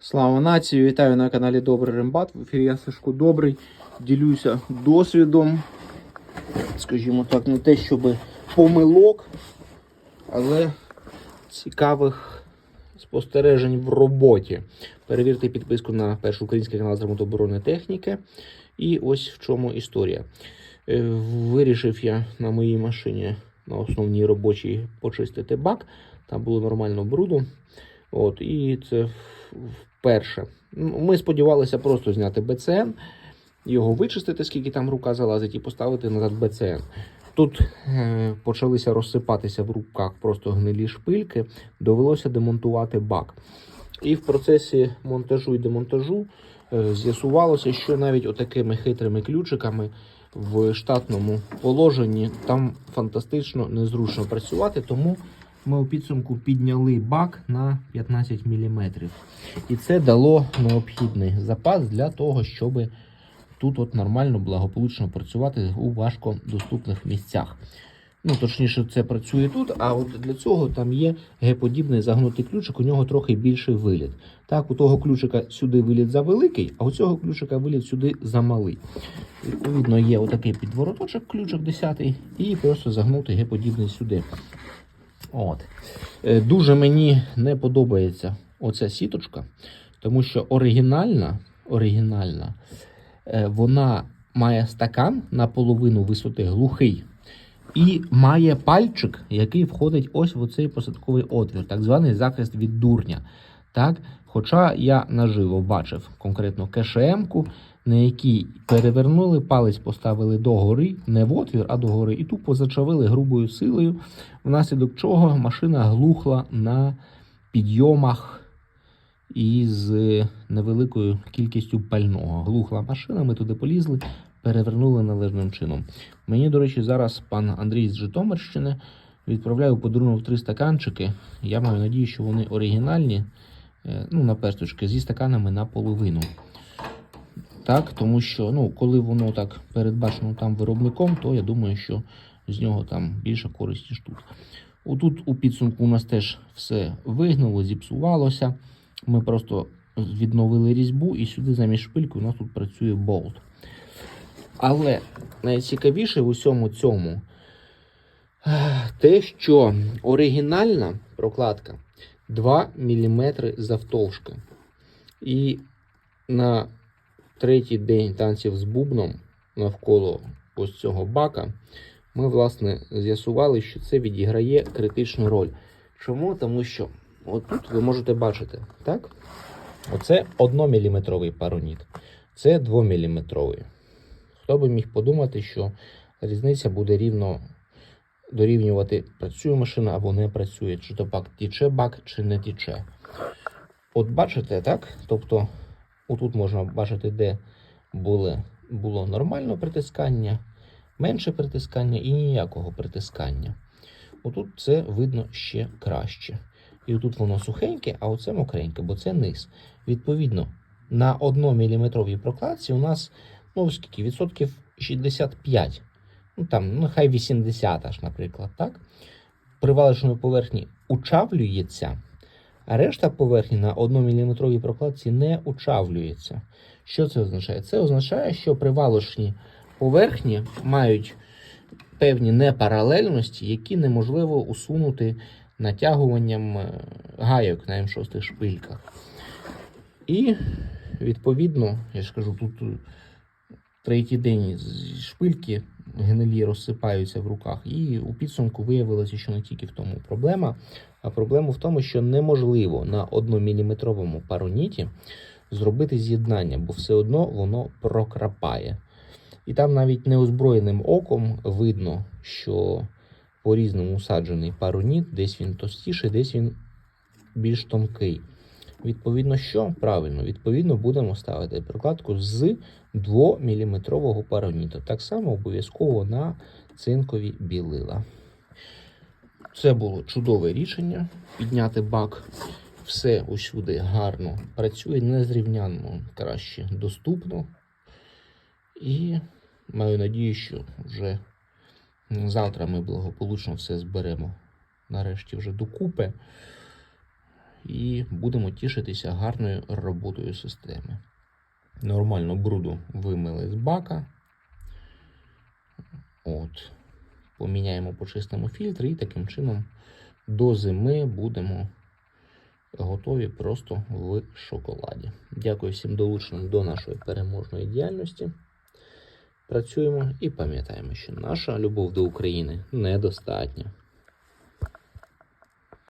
Слава нації! Вітаю на каналі Добрий Рембат. В ефірі я Сашко Добрий. Ділюся досвідом. Скажімо так, не те, щоб помилок, але цікавих спостережень в роботі. Перевірте підписку на перший український канал з ремонту техніки. І ось в чому історія. Е, Вирішив я на моїй машині на основній робочій почистити бак. Там було нормально бруду. От, і це вперше. Ми сподівалися просто зняти БЦН, його вичистити, скільки там рука залазить, і поставити назад БЦН. Тут е, почалися розсипатися в руках просто гнилі шпильки, довелося демонтувати бак. І в процесі монтажу і демонтажу е, з'ясувалося, що навіть отакими хитрими ключиками в штатному положенні там фантастично незручно працювати, тому ми у підсумку підняли бак на 15 мм. І це дало необхідний запас для того, щоб тут от нормально, благополучно працювати у важкодоступних місцях. Ну, точніше, це працює тут, а от для цього там є Г-подібний загнутий ключик, у нього трохи більший виліт. Так, у того ключика сюди виліт завеликий, а у цього ключика виліт сюди замалий. Відповідно, є отакий підвороточок, ключик 10 і просто загнутий Г-подібний сюди. От. Е, Дуже мені не подобається оця сіточка, тому що оригінальна, оригінальна е, вона має стакан наполовину висоти глухий. І має пальчик, який входить ось в оцей посадковий отвір, так званий захист від дурня. Так? Хоча я наживо бачив конкретно КШМ-ку, на якій перевернули, палець поставили догори, не в отвір, а догори, і тупо зачавили грубою силою, внаслідок чого машина глухла на підйомах із невеликою кількістю пального. Глухла машина, ми туди полізли, перевернули належним чином. Мені, до речі, зараз пан Андрій з Житомирщини відправляє подарунок три стаканчики. Я маю надію, що вони оригінальні, е, ну, на персточки, зі стаканами наполовину. Так, тому що ну, коли воно так передбачено там виробником, то я думаю, що з нього там більше користі ніж тут. Отут у підсумку у нас теж все вигнуло, зіпсувалося. Ми просто відновили різьбу, і сюди замість шпильки у нас тут працює болт. Але найцікавіше в усьому цьому те, що оригінальна прокладка 2 мм завтовшки. І на третій день танців з бубном навколо ось цього бака ми, власне, з'ясували, що це відіграє критичну роль. Чому? Тому що отут ви можете бачити, так? Оце 1-мм пароніт, це 2-мм. Хто би міг подумати, що різниця буде рівно дорівнювати, працює машина або не працює, чи то бак тіче бак, чи не тіче. От бачите, так? Тобто, отут можна бачити, де були, було нормальне притискання, менше притискання і ніякого притискання. Отут це видно ще краще. І отут воно сухеньке, а оце мокреньке, бо це низ. Відповідно, на 1 мм прокладці у нас ну скільки, відсотків 65. Ну там, ну хай 80 аж, наприклад, так? Привалочної поверхні учавлюється, а решта поверхні на 1 мм прокладці не учавлюється. Що це означає? Це означає, що привалочні поверхні мають певні непаралельності, які неможливо усунути натягуванням е, гайок на М6 шпильках. І, відповідно, я ж кажу, тут е, третій день шпильки гнилі розсипаються в руках. І у підсумку виявилося, що не тільки в тому проблема, а проблема в тому, що неможливо на 1-мм пароніті зробити з'єднання, бо все одно воно прокрапає. І там навіть неозброєним оком видно, що по-різному усаджений пароніт, десь він товстіший, десь він більш тонкий. Відповідно, що? Правильно, відповідно, будемо ставити прокладку з 2-мм пароніту. Так само обов'язково на цинкові білила. Це було чудове рішення. Підняти бак. Все усюди гарно працює, незрівнянно краще доступно. І маю надію, що вже завтра ми благополучно все зберемо нарешті вже докупи. І будемо тішитися гарною роботою системи. Нормально бруду вимили з бака. От. Поміняємо, почистимо фільтр і таким чином до зими будемо готові просто в шоколаді. Дякую всім долученим до нашої переможної діяльності. Працюємо і пам'ятаємо, що наша любов до України недостатня.